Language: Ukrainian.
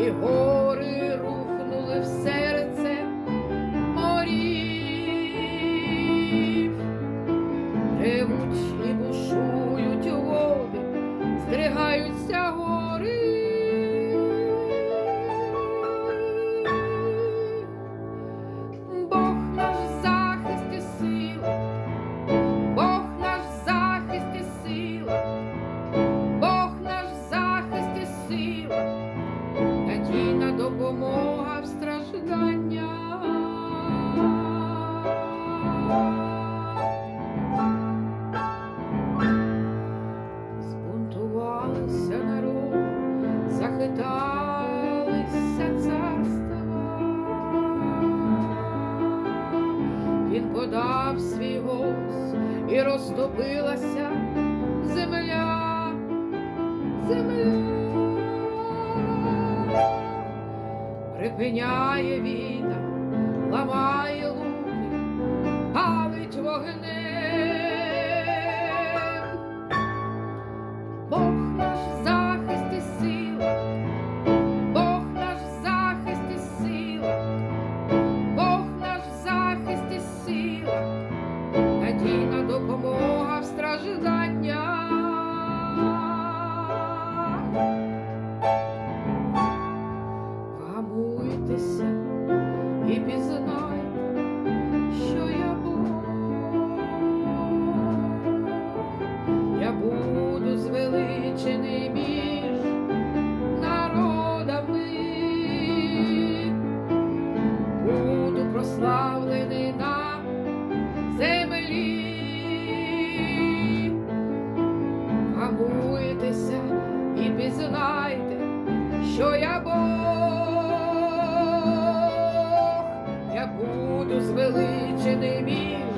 і гори рухнули в серце морів, ревуть і бушують води, стригаються надійна допомога в стражданнях. Збунтувалися народ, захиталися царства. Він подав свій голос і розтопилася земля, земля. Припиняє війна, ламає луки, палить вогнем. І пізнайте, що я Бог. Я буду звеличений між народами, буду прославлений на землі. Гамуйтеся і пізнайте, що я Бог, буду звеличений між